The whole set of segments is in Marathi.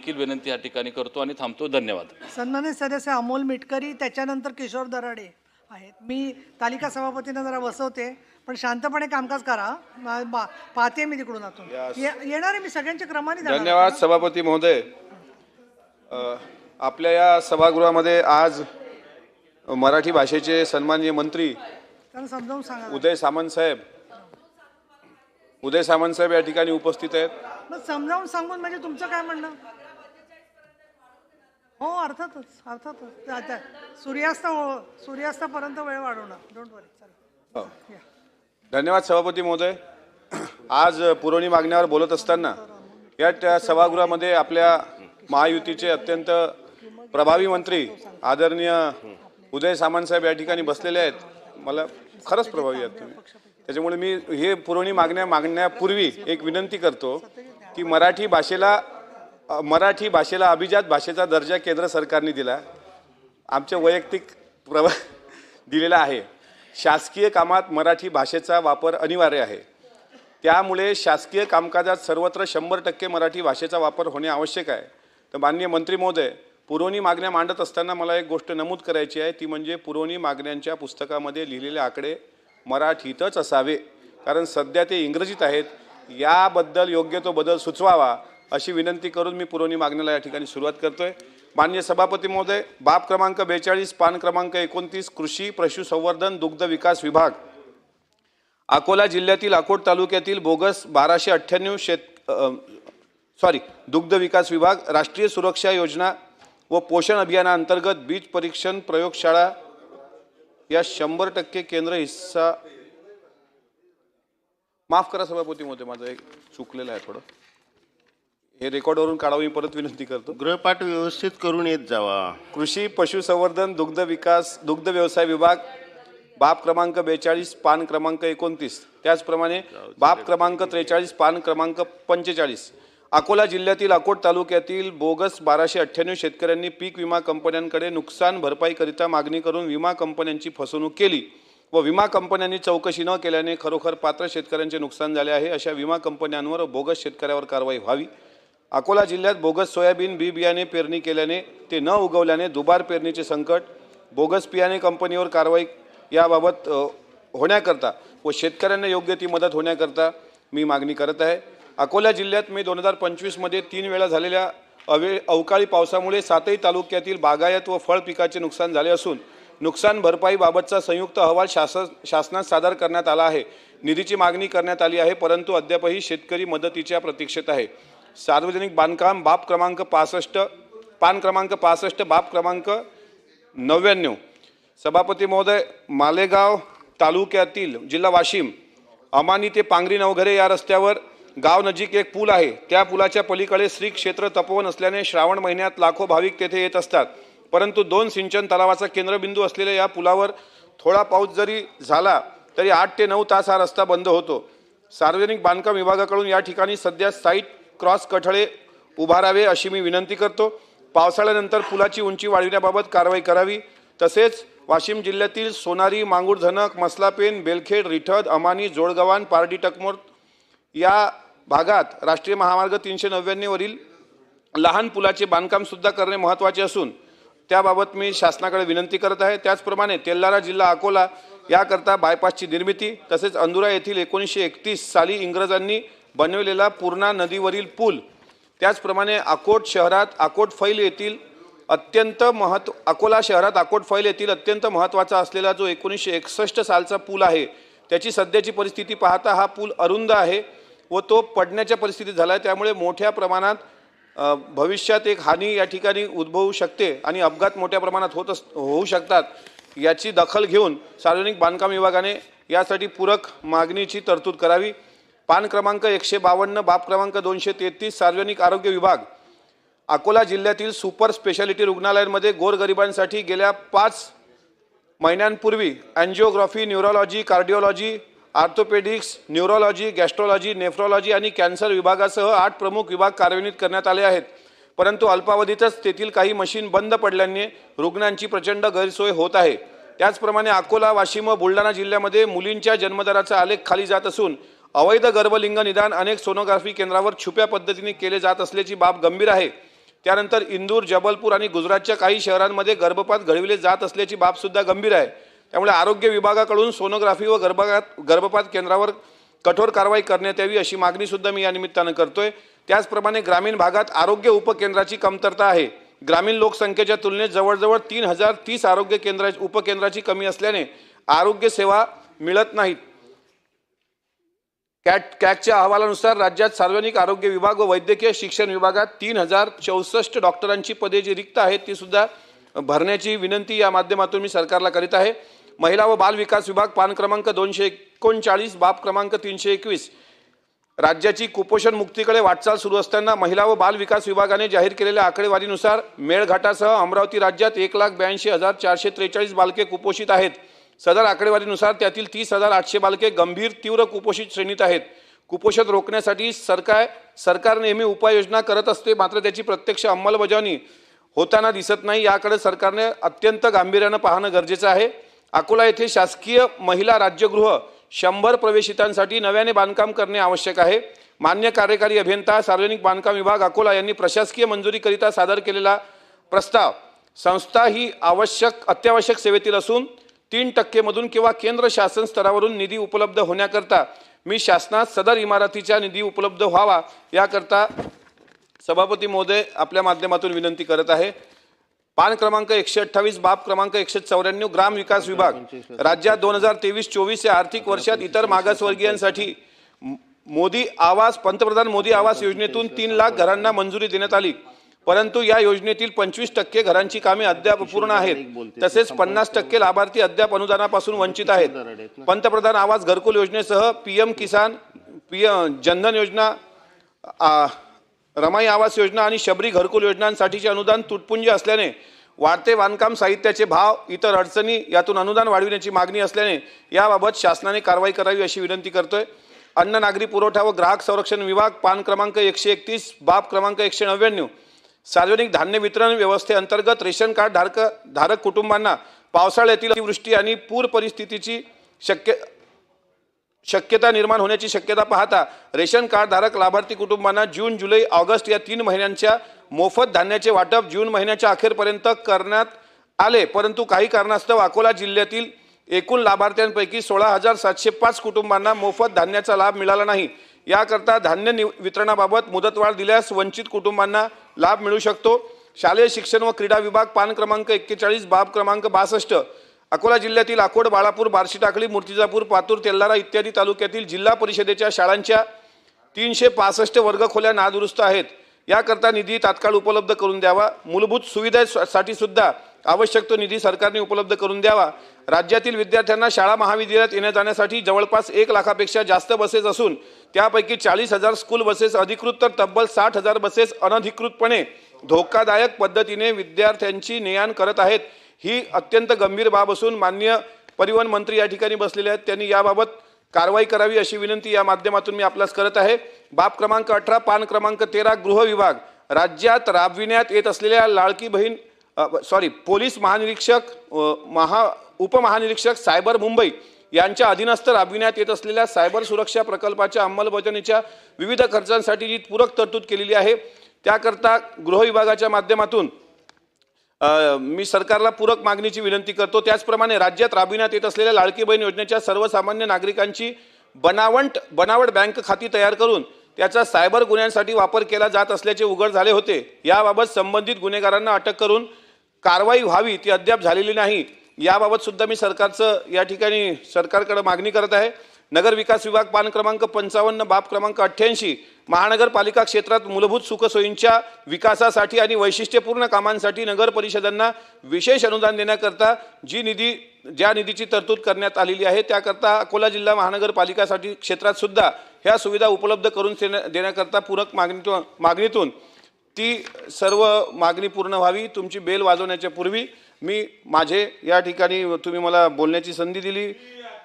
देखील विनंती या ठिकाणी करतो आणि थांबतो. धन्यवाद. सन्मानित सदस्य अमोल मिटकरी त्याच्यानंतर किशोर दराडे आहेत. मी तालिका सभापतींना जरा बसवते पण शांतपणे कामकाज करा. मा- बा- पाहते मी तिकडून आतून. ये- येणार आहे मी सगळ्यांच्या क्रमाने जाणार. धन्यवाद सभापती महोदय. अ, आपल्या या सभागृहामध्ये आज मराठी भाषेचे सन्माननीय मंत्री त्यांना समजावून सांगा उदय सामंत साहेब. उदय सामंत साहेब या ठिकाणी उपस्थित आहेत. मग समजावून सांगून म्हणजे तुमचं काय म्हणणं? हो अर्थातच अर्थातच. त्या- त्या- सूर्यास्त हो- सूर्यास्तापर्यंत वेळ वाढवणार. डोंट वरी चला. हो. धन्यवाद सभापती महोदय. आज पुरवणी मागण्यावर बोलत असताना या त्या सभागृहामध्ये आपल्या महायुतीचे अत्यंत प्रभावी मंत्री आदरणीय उदय सामंत साहेब या ठिकाणी बसलेले आहेत. मला खरंच प्रभावी आहेत तुम्ही. त्याच्यामुळे मी हे पुरवणी मागण्या मागण्यापूर्वी एक विनंती करतो की मराठी भाषेला मराठी भाषेला अभिजात भाषेचा दर्जा केंद्र सरकारने दिला. आमच्या वैयक्तिक प्रवा दिलेला आहे. शासकीय कामात मराठी भाषेचा वापर अनिवार्य आहे. त्यामुळे शासकीय कामकाजात सर्वत्र शंभर टक्के मराठी भाषेचा वापर होणे आवश्यक आहे. तर माननीय मंत्री महोदय पुरवणी मागण्या मांडत असताना मला एक गोष्ट नमूद करायची आहे. ती म्हणजे पुरवणी मागण्यांच्या पुस्तकामध्ये लिहिलेले आकडे मराठीतच असावे. कारण सध्या ते इंग्रजीत आहेत. याबद्दल योग्य तो बदल सुचवावा. अशी विनंती करून मी पुरवणी मागण्याला या ठिकाणी सुरुवात करतो आहे मान्य सभापती महोदय बाब क्रमांक बेचाळीस पान क्रमांक एकोणतीस कृषी पशुसंवर्धन दुग्ध विकास विभाग. अकोला जिल्ह्यातील अकोट तालुक्यातील बोगस बाराशे अठ्ठ्याण्णव शेत सॉरी दुग्ध विकास विभाग राष्ट्रीय सुरक्षा योजना व पोषण अभियानाअंतर्गत बीज परीक्षण प्रयोगशाळा या शंभर टक्के केंद्र हिस्सा माफ करा सभापती महोदय माझं एक चुकलेलं आहे थोडं. हे रेकॉर्डवरून काढावं मी परत विनंती करतो. गृहपाठ व्यवस्थित करून येत जावा. कृषी पशुसंवर्धन दुग्ध विकास दुग्ध व्यवसाय विभाग बाब क्रमांक बेचाळीस पान क्रमांक एकोणतीस. त्याचप्रमाणे बाब क्रमांक त्रेचाळीस पान क्रमांक पंचेचाळीस. अकोला जिल्ह्यातील अकोट तालुक्यातील बोगस बाराशे अठ्ठ्याण्णव शेतकऱ्यांनी पीक विमा कंपन्यांकडे नुकसान भरपाईकरिता मागणी करून विमा कंपन्यांची फसवणूक केली व विमा कंपन्यांनी चौकशी न केल्याने खरोखर पात्र शेतकऱ्यांचे नुकसान झाले आहे. अशा विमा कंपन्यांवर बोगस शेतकऱ्यावर कारवाई व्हावी. अकोला जिल्ह्यात बोगस सोयाबीन बी बियाणे पेरणी केल्याने ते न उगवल्याने दुबार पेरणीचे संकट बोगस बियाणे कंपनीवर कारवाई याबाबत होण्याकरता व शेतकऱ्यांना योग्य ती मदत होण्याकरता मी मागणी करत आहे. अकोला जिल्ह्यात मे दोन हजार पंचवीसमध्ये तीन वेळा झालेल्या अवे अवकाळी पावसामुळे सातही तालुक्यातील बागायत व फळ पिकाचे नुकसान झाले असून नुकसान भरपाईबाबतचा संयुक्त अहवाल शासन शासनात सादर करण्यात आला आहे. निधीची मागणी करण्यात आली आहे परंतु अद्यापही शेतकरी मदतीच्या प्रतीक्षेत आहे. सार्वजनिक बांधकाम बाब क्रमांक पासष्ट पान क्रमांक पासष्ट बाब क्रमांक नव्याण्णव. सभापती महोदय मालेगाव तालुक्यातील जिल्हा वाशिम अमानी ते पांगरी नवघरे या रस्त्यावर गाव नजीक एक पूल आहे. त्या पुलाच्या पलीकडे श्री क्षेत्र तपोवन असल्याने श्रावण महिन्यात लाखो भाविक तेथे येत असतात. परंतु दोन सिंचन तलावाचा केंद्रबिंदू असलेल्या या पुलावर थोडा पाऊस जरी झाला तरी आठ ते नऊ तास हा रस्ता बंद होतो. सार्वजनिक बांधकाम विभागाकडून या ठिकाणी सध्या साईट क्रॉस कठळे उभारावे अशी मी विनंती करतो. पावसाळ्यानंतर पुलाची उंची वाढविण्याबाबत कारवाई करावी. तसेच वाशिम जिल्ह्यातील सोनारी मांगूरधनक मसलापेन बेलखेड रिठद अमानी जोडगवान पारडी टकमोर या भागात राष्ट्रीय महामार्ग तीनशे नव्याण्णववरील लहान पुलाचे बांधकामसुद्धा करणे महत्त्वाचे असून त्याबाबत मी शासनाकडे विनंती करत आहे. त्याचप्रमाणे तेल्लारा जिल्हा अकोला याकरता बायपासची निर्मिती तसेच अंदुरा येथील एकोणीसशे एकतीस साली इंग्रजांनी बनवलेला पूर्णा नदीवरील पूल. त्याचप्रमाणे अकोट शहरात अकोट फैल येथील अत्यंत महत्त्व अकोला शहरात अकोट फैल येथील अत्यंत महत्त्वाचा असलेला जो एकोणीसशे एकसष्ट सालचा पूल आहे त्याची सध्याची परिस्थिती पाहता हा पूल अरुंद आहे व तो पडण्याच्या परिस्थितीत झाला आहे. त्यामुळे मोठ्या प्रमाणात भविष्यात एक हानी या ठिकाणी उद्भवू शकते आणि अपघात मोठ्या प्रमाणात होत अस होऊ शकतात याची दखल घेऊन सार्वजनिक बांधकाम विभागाने यासाठी पूरक मागणीची तरतूद करावी. पान क्रमांक एकशे बावन्न बाब क्रमांक दोनशे तेहतीस सार्वजनिक आरोग्य विभाग. अकोला जिल्ह्यातील सुपर स्पेशालिटी रुग्णालयांमध्ये गोरगरिबांसाठी गेल्या पाच महिन्यांपूर्वी angiography neurology cardiology orthopaedics neurology gastrology nephrology आणि कॅन्सर विभागासह आठ प्रमुख विभाग कार्यान्वित करण्यात आले आहेत. परंतु अल्पावधीतच तेथील काही मशीन बंद पडल्याने रुग्णांची प्रचंड गैरसोय होत आहे. त्याचप्रमाणे अकोला वाशिम व बुलढाणा जिल्ह्यामध्ये मुलींच्या जन्मदराचा आलेख खाली जात असून अवैध गर्भलिंग निदान अनेक सोनोग्राफी केंद्रावर छुप्या पद्धतीने केले जात असल्याची बाब गंभीर आहे. त्यानंतर इंदूर जबलपूर आणि गुजरातच्या काही शहरांमध्ये गर्भपात घडविले जात असल्याची बाबसुद्धा गंभीर आहे. त्यामुळे आरोग्य विभागाकडून सोनोग्राफी व गर्भपात गर्भपात केंद्रावर कठोर कारवाई करण्यात यावी अशी मागणीसुद्धा मी या निमित्तानं करतोय. त्याचप्रमाणे ग्रामीण भागात आरोग्य उपकेंद्राची कमतरता आहे. ग्रामीण लोकसंख्येच्या तुलनेत जवळजवळ तीन हजार तीस आरोग्य केंद्रा उपकेंद्राची कमी असल्याने आरोग्य सेवा मिळत नाहीत. कॅट कॅगच्या अहवालानुसार राज्यात सार्वजनिक आरोग्य विभाग व वैद्यकीय शिक्षण विभागात तीन हजार चौसष्ट डॉक्टरांची पदे जी रिक्त आहेत ती सुद्धा भरण्याची विनंती या माध्यमातून मी सरकारला करीत आहे. महिला व बाल विकास विभाग पान क्रमांक दोनशे एकोणचाळीस बाब क्रमांक तीनशे एकवीस. राज्याची कुपोषण मुक्तीकडे वाटचाल सुरू असताना महिला व बाल विकास विभागाने जाहीर केलेल्या आकडेवारीनुसार मेळघाटासह अमरावती राज्यात एक लाख ब्याऐंशी हजार चारशे त्रेचाळीस बालके कुपोषित आहेत. सदर आकडेवारीनुसार त्यातील तीस हजार आठशे बालके गंभीर तीव्र कुपोषित श्रेणीत आहेत. कुपोषण रोखण्यासाठी सरकार सरकार नेहमी उपाययोजना करत असते मात्र त्याची प्रत्यक्ष अंमलबजावणी होताना दिसत नाही. याकडे सरकारने अत्यंत गांभीर्यानं पाहणं गरजेचं आहे. अकोला येथे शासकीय महिला राज्यगृह शंभर प्रवेशितांसाठी नव्याने बांधकाम करणे आवश्यक आहे. मान्य कार्यकारी अभियंता सार्वजनिक बांधकाम विभाग अकोला यांनी प्रशासकीय मंजुरीकरिता सादर केलेला प्रस्ताव संस्था ही आवश्यक अत्यावश्यक सेवेतील असून तीन टक्केमधून किंवा केंद्र शासन स्तरावरून निधी उपलब्ध होण्याकरता मी शासनात सदर इमारतीचा निधी उपलब्ध व्हावा याकरता सभापती महोदय आपल्या माध्यमातून विनंती करत आहे. पान क्रमांक एकशे अठ्ठावीस बाब क्रमांक एकशे चौऱ्याण्णव ग्राम विकास विभाग. राज्यात दोन हजार तेवीस चोवीस या आर्थिक वर्षात इतर मागासवर्गीयांसाठी मोदी आवास पंतप्रधान मोदी आवास योजनेतून तीन लाख घरांना मंजुरी देण्यात आली. परंतु या योजनेतील पंचवीस टक्के घरांची कामे अद्याप पूर्ण आहेत. तसेच पन्नास टक्के लाभार्थी अद्याप अनुदानापासून वंचित आहेत. पंतप्रधान आवास घरकुल योजनेसह पीएम किसान पीएम जनधन योजना रमाई आवास योजना आणि शबरी घरकुल योजनांसाठीचे अनुदान तुटपुंज असल्याने वाढते बांधकाम साहित्याचे भाव इतर अडचणी यातून अनुदान वाढविण्याची मागणी असल्याने याबाबत शासनाने कारवाई करावी अशी विनंती करतोय. अन्न नागरी पुरवठा व ग्राहक संरक्षण विभाग पान क्रमांक एकशे एकतीस बाब क्रमांक एकशे नव्याण्णव सार्वजनिक धान्य वितरण व्यवस्थेअंतर्गत रेशन कार्ड धारक धारक कुटुंबांना पावसाळ्यातील अतिवृष्टी आणि पूर परिस्थितीची शक्य शक्यता निर्माण होण्याची शक्यता पाहता रेशन कार्डधारक लाभार्थी कुटुंबांना जून जुलै ऑगस्ट या तीन महिन्यांच्या मोफत धान्याचे वाटप जून महिन्याच्या अखेरपर्यंत करण्यात आले. परंतु काही कारणास्तव अकोला जिल्ह्यातील एकूण लाभार्थ्यांपैकी सोळा हजार सातशे पाच कुटुंबांना मोफत धान्याचा लाभ मिळाला नाही. याकरता धान्य नि वितरणाबाबत मुदतवाढ दिल्यास वंचित कुटुंबांना लाभ मिळू शकतो. शालेय शिक्षण व क्रीडा विभाग पान क्रमांक एक्केचाळीस बाब क्रमांक बासष्ट अकोला जिल्ह्यातील अकोट बाळापूर बार्शी टाकळी मूर्तिजापूर पातूर तेल्लारा इत्यादी तालुक्यातील जिल्हा परिषदेच्या शाळांच्या तीनशे पासष्ट वर्गखोल्या नादुरुस्त आहेत. याकरता निधी तात्काळ उपलब्ध करून द्यावा. मूलभूत सुविधेसाठी सुद्धा आवश्यक तो निधी सरकारने उपलब्ध करून द्यावा. राज्यातील विद्यार्थ्यांना शाळा महाविद्यालयात येण्या जाण्यासाठी जवळपास एक लाखापेक्षा जास्त बसेस असून त्यापैकी चाळीस हजार स्कूल बसेस अधिकृत तर तब्बल साठ हजार बसेस अनधिकृतपणे धोकादायक पद्धतीने विद्यार्थ्यांची ने करत आहेत. ही अत्यंत गंभीर बाब असून मान्य परिवहन मंत्री या ठिकाणी बसलेले आहेत. त्यांनी याबाबत कारवाई करावी अशी विनंती या माध्यमातून मी आपल्यास करत आहे. बाब क्रमांक अठरा पान क्रमांक तेरा गृह विभाग. राज्यात राबविण्यात येत असलेल्या लाडकी बहीण सॉरी पोलीस महानिरीक्षक महा उपमहानिरीक्षक सायबर मुंबई यांच्या अधीनस्थ राबविण्यात येत असलेल्या सायबर सुरक्षा प्रकल्पाच्या अंमलबजावणीच्या विविध खर्चांसाठी जी पूरक तरतूद केलेली आहे त्याकरता गृह विभागाच्या माध्यमातून मी सरकारला पूरक मागणीची विनंती करतो. त्याचप्रमाणे राज्यात राबविण्यात येत असलेल्या लाडकी बहीण योजनेच्या सर्वसामान्य नागरिकांची बनावट बनावट बँक खाती तयार करून त्याचा सायबर गुन्ह्यांसाठी वापर केला जात असल्याचे उघड झाले होते. याबाबत संबंधित गुन्हेगारांना अटक करून कारवाई व्हावी ती अद्याप झालेली नाही. याबाबत सुद्धा मी सरकारचं या ठिकाणी सरकारकडे मागणी करत आहे. नगर विकास विभाग पान क्रमांक पंचावन्न बाब क्रमांक अठ्ठ्याऐंशी महानगरपालिका क्षेत्रात मूलभूत सुखसोयींच्या विकासासाठी आणि वैशिष्ट्यपूर्ण कामांसाठी नगर परिषदांना विशेष अनुदान देण्याकरता जी निधी ज्या निधीची तरतूद करण्यात आलेली आहे त्याकरता अकोला जिल्हा महानगरपालिकासाठी क्षेत्रात सुद्धा ह्या सुविधा उपलब्ध करून देण्या- देण्याकरता पूरक मागणीतून मागणीतून ती सर्व मागणी पूर्ण व्हावी. तुमची बेल वाजवण्याच्या पूर्वी मी माझे या ठिकाणी तुम्ही मला बोलण्याची संधी दिली.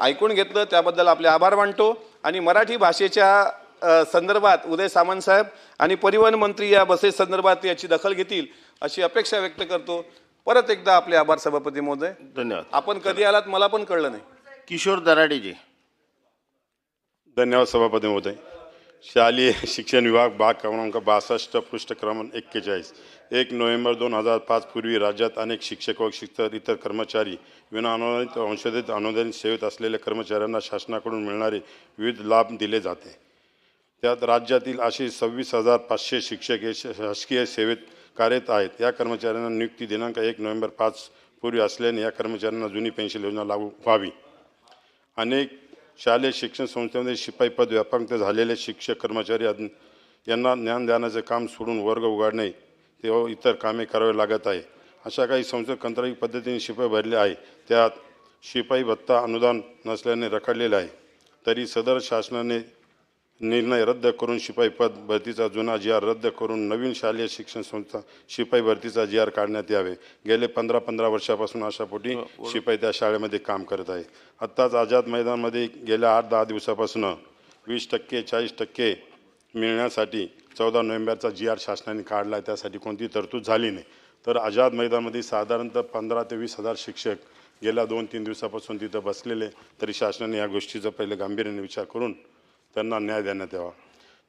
ऐकून घेतलं त्याबद्दल आपले आभार मानतो. आणि मराठी भाषेच्या संदर्भात उदय सामंत साहेब आणि परिवहन मंत्री या बसेस संदर्भात याची दखल घेतील अशी अपेक्षा व्यक्त करतो. परत एकदा आपले आभार सभापती महोदय. धन्यवाद. आपण कधी आलात मला पण कळलं नाही. किशोर दराडेजी. धन्यवाद सभापती महोदय. शालेय शिक्षण विभाग भाग क्रमांक बासष्ट पृष्ठ क्रमांक एक्केचाळीस. एक नोव्हेंबर दोन हजार पाच पूर्वी राज्यात अनेक शिक्षक व शिक्षक इतर कर्मचारी विना अनुदानित अंशोधित अनुदानित सेवेत असलेल्या कर्मचाऱ्यांना शासनाकडून मिळणारे विविध लाभ दिले जाते. त्यात राज्यातील असे सव्वीस हजार पाचशे शिक्षक हे श- शासकीय सेवेत कार्यरत आहेत. या कर्मचाऱ्यांना नियुक्ती दिनांक एक नोव्हेंबर पाच पूर्वी असल्याने या कर्मचाऱ्यांना जुनी पेन्शन योजना लागू व्हावी. अनेक शालेय शिक्षण संस्थेमध्ये शिपाई पद व्यापक झालेले शिक्षक कर्मचारी यांना ज्ञानदानाचे काम सोडून वर्ग उघडणे तेव्हा इतर कामे करावे लागत आहे. अशा काही संस्था कंत्राटी पद्धतीने शिपाई भरले आहे. त्यात शिपाई भत्ता अनुदान नसल्याने रखडलेले आहे. तरी सदर शासनाने निर्णय रद्द करून शिपाई पद भरतीचा जुना जी आर रद्द करून नवीन शालेय शिक्षण संस्था शिपाई भरतीचा जी आर काढण्यात यावे. गेले पंधरा पंधरा वर्षापासून अशा पोटी शिपाई त्या शाळेमध्ये काम करत आहे. आत्ताच आझाद मैदानमध्ये गेल्या आठ दहा दिवसापासून वीस टक्के चाळीस टक्के मिळण्यासाठी चौदा नोव्हेंबरचा जी आर शासनाने काढला आहे त्यासाठी कोणती तरतूद झाली नाही. तर आझाद मैदानमध्ये साधारणतः पंधरा ते वीस हजार शिक्षक गेल्या दोन तीन दिवसापासून तिथं बसलेले तरी शासनाने या गोष्टीचा पहिले गांभीर्याने विचार करून त्यांना न्याय देण्यात यावा.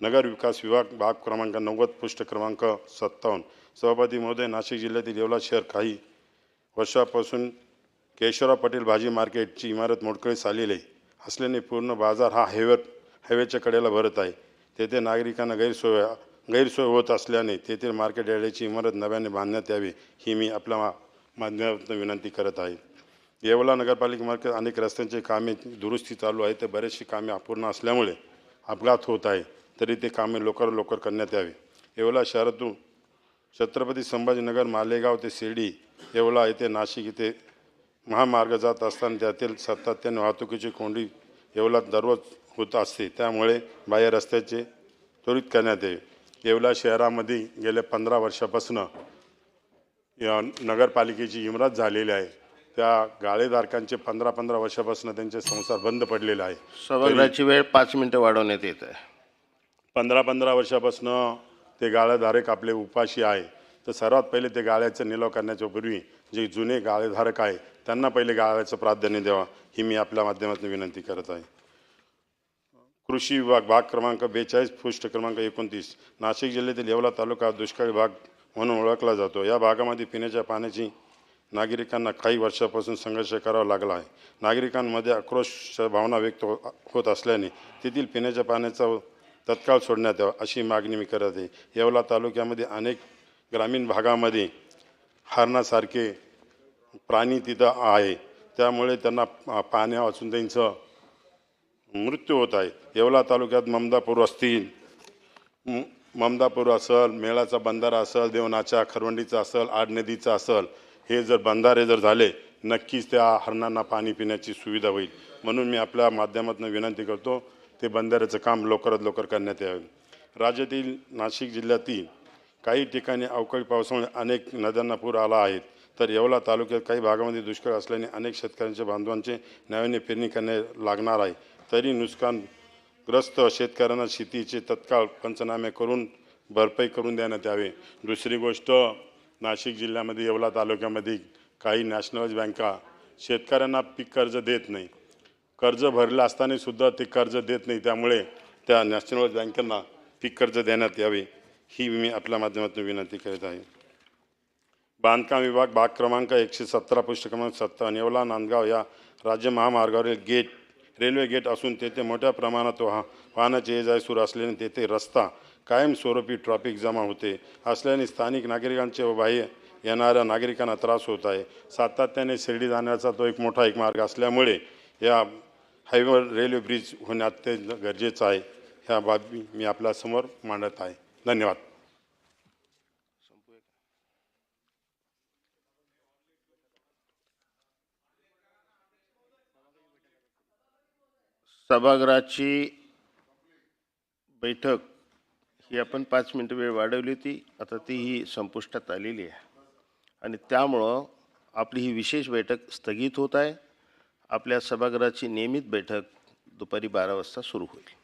नगर विकास विभाग भाग क्रमांक नव्वद पृष्ठ क्रमांक सत्तावन्न. सभापती महोदय नाशिक जिल्ह्यातील येवला शहर काही वर्षापासून केशवराव पटेल भाजी मार्केटची इमारत मोडकळीस आलेली आहे. असल्याने पूर्ण बाजार हा हायवे हायवेच्या कडेला भरत आहे. तेथे नागरिकांना गैरसोय गैरसोय होत असल्याने तेथील मार्केट यार्डाची इमारत नव्याने बांधण्यात यावी ही मी आपल्या मा माध्यमातून विनंती करत आहे. येवला नगरपालिकेमार्फत अनेक रस्त्यांची कामे दुरुस्ती चालू आहे ते बरेचशी कामे अपूर्ण असल्यामुळे अपघात होत आहे तरी ते कामे लवकर लवकर करण्यात यावे. येवला शहरातून छत्रपती संभाजीनगर मालेगाव ते शिर्डी येवला येथे नाशिक येथे महामार्ग जात असताना त्यातील सातत्याने वाहतुकीची कोंडी येवला दररोज होत असते. त्यामुळे बाह्य रस्त्याचे त्वरित करण्यात यावे. येवला शहरामध्ये गेल्या पंधरा वर्षापासून या नगरपालिकेची इमारत झालेली आहे. त्या गाळेधारकांचे पंधरा पंधरा वर्षापासून त्यांचे संसार बंद पडलेले आहे. सभागृहाची वेळ पाच मिनिटं वाढवण्यात येत आहे. पंधरा पंधरा वर्षापासून ते गाळेधारक आपले उपाशी आहे. तर सर्वात पहिले ते गाळ्याचा निलाव करण्याच्या पूर्वी जे जुने गाळेधारक आहे त्यांना पहिले गाळ्याचं प्राधान्य द्यावा ही मी आपल्या माध्यमातून विनंती करत आहे. कृषी विभाग भाग क्रमांक बेचाळीस पृष्ठ क्रमांक एकोणतीस नाशिक जिल्ह्यातील येवला तालुका दुष्काळी भाग म्हणून ओळखला जातो. या भागामध्ये पिण्याच्या पाण्याची नागरिकांना काही वर्षापासून संघर्ष करावा लागला आहे. नागरिकांमध्ये आक्रोश भावना व्यक्त हो होत असल्याने तेथील पिण्याच्या पाण्याचा तत्काळ सोडण्यात यावा अशी मागणी मी करत आहे. येवला तालुक्यामध्ये अनेक ग्रामीण भागामध्ये हरणासारखे प्राणी तिथं आहे. त्यामुळे त्यांना पा- पाण्या वाचून त्यांचं मृत्यू होत आहे. येवला तालुक्यात ममदापूर असतील ममदापूर असल मेळाचा बंधारा असल देवनाचा खरवंडीचा असल आड नदीचा असल हे जर बंधारे जर झाले नक्कीच त्या हरणांना पाणी पिण्याची सुविधा होईल. म्हणून मी आपल्या माध्यमातून विनंती करतो ते बंधाऱ्याचं काम लवकरात लवकर करण्यात यावे. राज्यातील नाशिक जिल्ह्यातील काही ठिकाणी अवकाळी पावसामुळे अनेक नद्यांना पूर आला आहे तर येवला तालुक्यात काही भागामध्ये दुष्काळ असल्याने अनेक शेतकऱ्यांच्या बांधवांचे नव्याने पेरणी करणे लागणार आहे. तरी नुकसानग्रस्त शेतकऱ्यांना शेतीचे तत्काळ पंचनामे करून भरपाई करून देण्यात यावे. दुसरी गोष्ट नाशिक जिल्ह्यामध्ये येवला तालुक्यामध्ये काही नॅशनलाइज बँका शेतकऱ्यांना पीक कर्ज देत नाही. कर्ज भरलं असताना सुद्धा ते कर्ज देत नाही. त्यामुळे त्या नॅशनलाइज बँकांना पीक कर्ज देण्यात यावे ही मी आपल्या माध्यमातून विनंती करत आहे. बांधकाम विभाग भाग क्रमांक एकशे सतरा पृष्ठ क्रमांक सत्तावन्न नेवला नांदगाव या राज्य महामार्गावरील गेट रेल्वे गेट असून तेथे मोठ्या प्रमाणात वाह वाहनाची ये जाय सुरू असल्याने तेथे रस्ता कायमस्वरूपी ट्रॉफिक जमा होते. असल्याने स्थानिक नागरिकांचे व बाह्य येणाऱ्या नागरिकांना त्रास होत आहे. सातत्याने शिर्डी जाण्याचा तो एक मोठा एक मार्ग असल्यामुळे या हायवेवर रेल्वे ब्रिज होणे अत्यंत गरजेचं आहे. ह्या बाबी मी आपल्यासमोर मांडत आहे. धन्यवाद. सभागृहाची बैठक ही आपण पाच मिनटं वेळ वाढवली होती. आता ती ही संपुष्टात आलेली आहे. आणि त्यामुळं आपली ही विशेष बैठक स्थगित होत आहे. आपल्या सभागृहाची नियमित बैठक दुपारी बारा वाजता सुरू होईल.